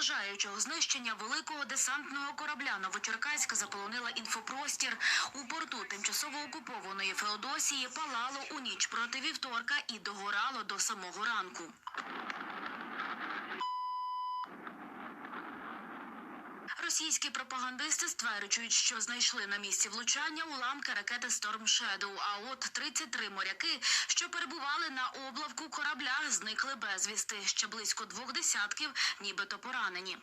вражаючого знищення великого десантного корабля Новочеркаська заполонила інфопростір. У порту тимчасово окупованої Феодосії палало у ніч проти вівторка і догорало до самого ранку. Російські пропагандисти стверджують, що знайшли на місці влучання уламки ракети Storm Shadow, А от 33 моряки, що перебували на облавку корабля, зникли безвісти. Ще близько двох десятків, нібито поранені.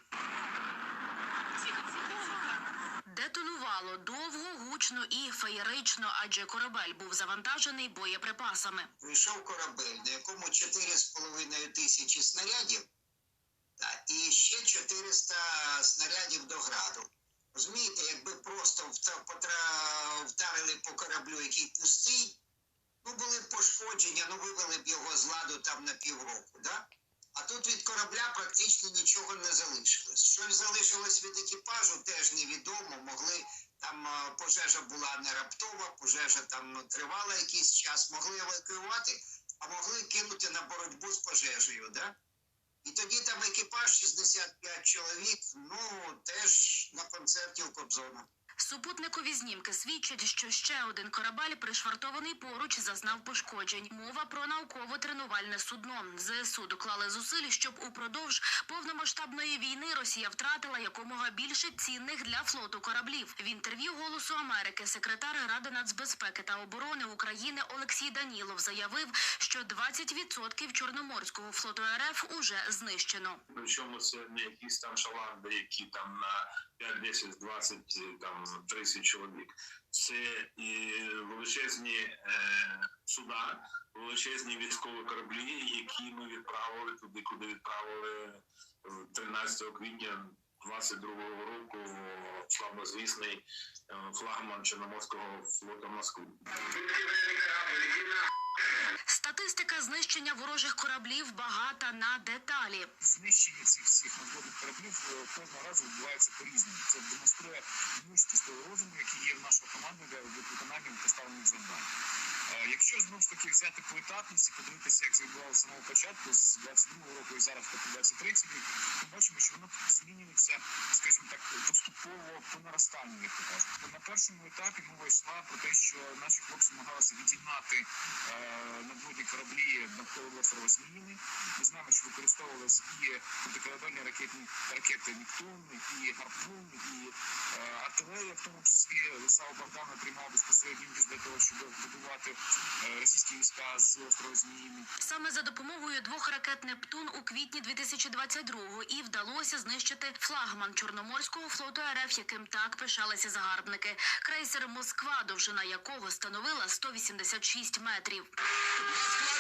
Детонувало довго, гучно і феєрично, адже корабель був завантажений боєприпасами. Прийшов корабель, на якому 4,5 тисячі снарядів, і ще 400 снарядів до граду. Розумієте, якби просто вдарили по кораблю, який пустий, ну були пошкодження, ну вивели б його з ладу там на півроку, да? А тут від корабля практично нічого не залишилось. Що залишилось від екіпажу, теж невідомо. Могли там е, пожежа була не раптова, пожежа там ну, тривала якийсь час, могли евакуювати, а могли кинути на боротьбу з пожежею, да? І тоді там екіпаж 65 чоловік, ну теж на концерті у Кобзона. Супутникові знімки свідчать, що ще один корабель, пришвартований поруч, зазнав пошкоджень. Мова про науково-тренувальне судно. ЗСУ доклали зусиль, щоб упродовж повномасштабної війни Росія втратила якомога більше цінних для флоту кораблів. В інтерв'ю Голосу Америки секретар Ради нацбезпеки та оборони України Олексій Данілов заявив, що 20% Чорноморського флоту РФ уже знищено. Причому це не якісь там шаланди, які там на 5, 10, 20, е, там 30 чоловік. Це і величезні е, суда, величезні військові кораблі, які ми відправили туди, куди відправили е, 13 квітня 22-го року славнозвісний е, флагман Чорноморського флоту Москви. Статистика знищення ворожих кораблів багата на деталі. знищення цих всіх надводних кораблів е, кожного разу відбувається по-різному. Це демонструє мужність того розуму, який є в нашого команди для виконання поставлених завдань. Якщо знову ж таки взяти поетапність і подивитися, як це відбувалося самого початку, з 22 року і зараз по 23 рік, ми бачимо, що воно змінюється, скажімо так, поступово по наростанню, як кажуть. На першому етапі мова йшла про те, що наші хлопці намагалися відігнати е, надводні кораблі навколо острова Зміїни. Ми знаємо, що використовувалися і протикорабельні ракетні ракети Нептун, і гарпун, і е, артилерія, в тому числі Лисава Богдана приймав безпосередньо для того, щоб добувати е, російські війська з острова Зміїни. Саме за допомогою двох ракет Нептун у квітні 2022-го і вдалося знищити флагман Чорноморського флоту РФ, яким так пишалися загарбники. Крейсер Москва, довжина якого становила 186 метрів. Москва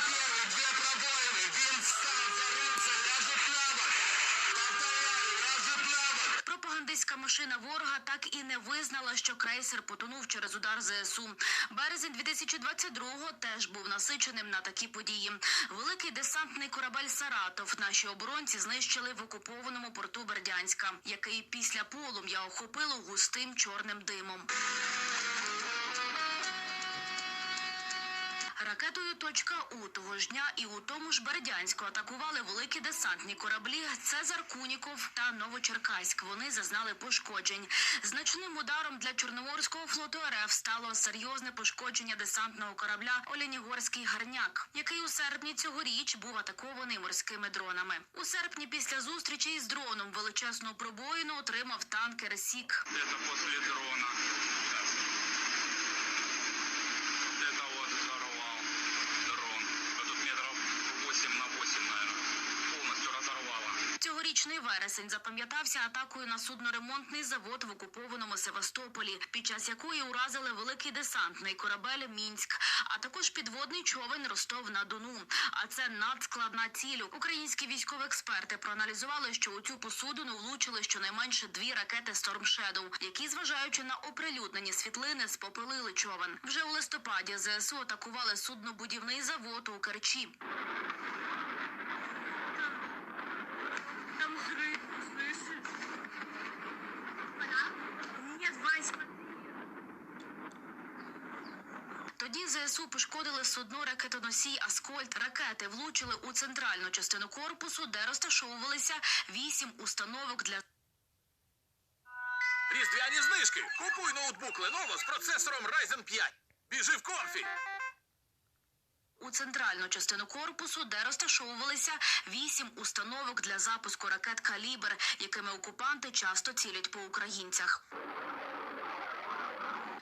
Пропагандистська машина ворога так і не визнала, що крейсер потонув через удар ЗСУ. Березень 2022-го теж був насиченим на такі події. Великий десантний корабель Саратов наші оборонці знищили в окупованому порту Бердянська, який після полум'я охопило густим чорним димом. Ракетою «Точка У» того ж дня і у тому ж Бердянську атакували великі десантні кораблі Цезар Куніков та Новочеркаськ. Вони зазнали пошкоджень. Значним ударом для Чорноморського флоту РФ стало серйозне пошкодження десантного корабля Олянігорський гарняк, який у серпні цьогоріч був атакований морськими дронами. У серпні після зустрічі із дроном величезну пробоїну отримав танкер Сік. Это после дрона. Цьогорічний вересень запам'ятався атакою на судноремонтний завод в окупованому Севастополі, під час якої уразили великий десантний корабель Мінськ, а також підводний човен Ростов на Дону. А це надскладна ціль. Українські військові експерти проаналізували, що у цю посудину влучили щонайменше дві ракети Storm Shadow, які, зважаючи на оприлюднені світлини, спопилили човен. Вже у листопаді ЗСУ атакували суднобудівний завод у Керчі. ЗСУ пошкодили судно ракетоносій Аскольд. Ракети влучили у центральну частину корпусу, де розташовувалися вісім установок для Різдвяні знижки. Купуй ноутбук Lenovo з процесором Ryzen 5. Біжи в конфі. у центральну частину корпусу, де розташовувалися вісім установок для запуску ракет Калібр, якими окупанти часто цілять по українцях.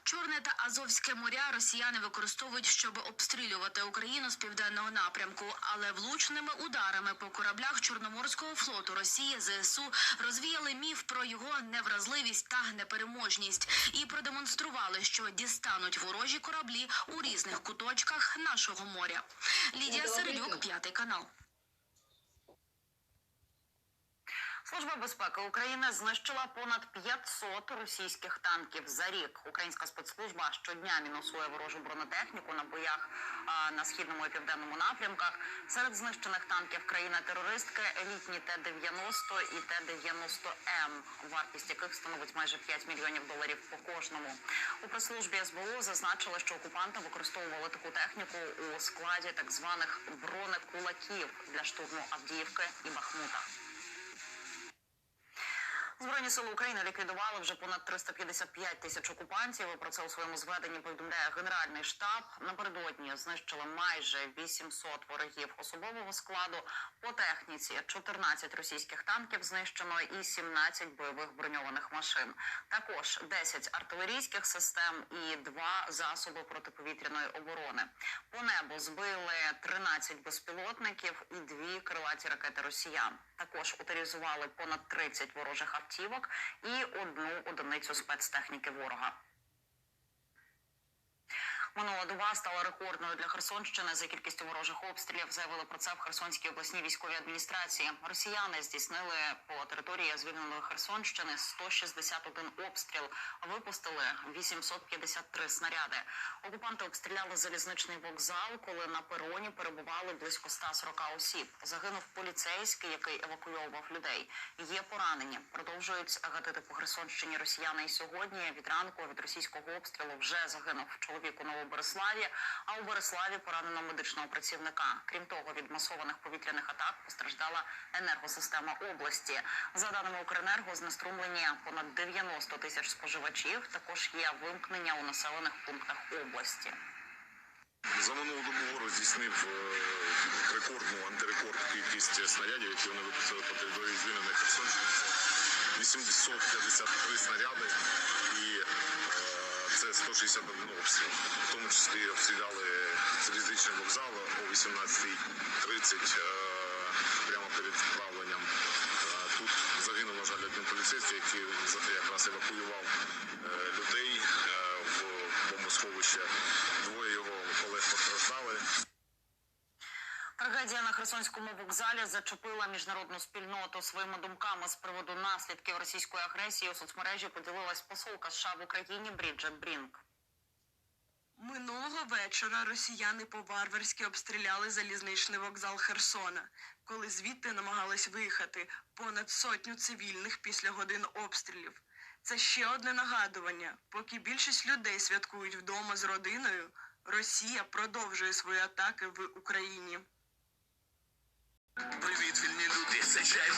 Чорне та Азовське моря росіяни використовують, щоб обстрілювати Україну з південного напрямку, але влучними ударами по кораблях Чорноморського флоту Росії ЗСУ розвіяли міф про його невразливість та непереможність і продемонстрували, що дістануть ворожі кораблі у різних куточках нашого моря. Лідія Середюк, п'ятий канал. Служба безпеки України знищила понад 500 російських танків за рік. Українська спецслужба щодня мінусує ворожу бронетехніку на боях а, на східному і південному напрямках. Серед знищених танків країни-терористки елітні Т-90 і Т-90М, вартість яких становить майже 5 мільйонів доларів по кожному. У прес-службі СБУ зазначили, що окупанти використовували таку техніку у складі так званих бронекулаків для штурму Авдіївки і Бахмута. Збройні сили України ліквідували вже понад 355 тисяч окупантів. Про це у своєму зведенні повідомляє Генеральний штаб. Напередодні знищили майже 800 ворогів особового складу. По техніці 14 російських танків знищено і 17 бойових броньованих машин. Також 10 артилерійських систем і 2 засоби протиповітряної оборони. По небу збили 13 безпілотників і 2 крилаті ракети росіян. Також утилізували понад 30 ворожих автівок і одну одиницю спецтехніки ворога. Минула доба стала рекордною для Херсонщини за кількістю ворожих обстрілів. Заявили про це в Херсонській обласній військовій адміністрації. Росіяни здійснили по території звільненої Херсонщини 161 обстріл, випустили 853 снаряди. Окупанти обстріляли залізничний вокзал, коли на пероні перебували близько 140 осіб. Загинув поліцейський, який евакуйовував людей. Є поранені. Продовжують гатити по Херсонщині росіяни. І сьогодні від ранку від російського обстрілу вже загинув чоловік у Новобереславі. А у Береславі поранено медичного працівника. Крім того, від масованих повітряних атак постраждала енергосистема області. За даними Укренерго, знеструмлені понад 90 тисяч споживачів. Також є вимкнення у населених пунктах області. За минулу добу ворог здійснив е, рекордну антирекорд кількість снарядів, які вони випустили по території звільненої Херсонщини. Це 853 снаряди і е, це 161 обстріл. В тому числі обстріляли залізничний вокзал о 18.30 е, прямо перед вправленням. Е, Тут загинув, на жаль, один поліцейський, який якраз евакуював е, людей в бомбосховище. Двоє його колег постраждали. Трагедія на Херсонському вокзалі зачепила міжнародну спільноту своїми думками з приводу наслідків російської агресії. У соцмережі поділилась посолка США в Україні Бріджет Брінк. Минулого вечора росіяни по-варварськи обстріляли залізничний вокзал Херсона, коли звідти намагались виїхати понад сотню цивільних після годин обстрілів. Це ще одне нагадування. Поки більшість людей святкують вдома з родиною, Росія продовжує свої атаки в Україні. Привіт, вільні люди. Це чай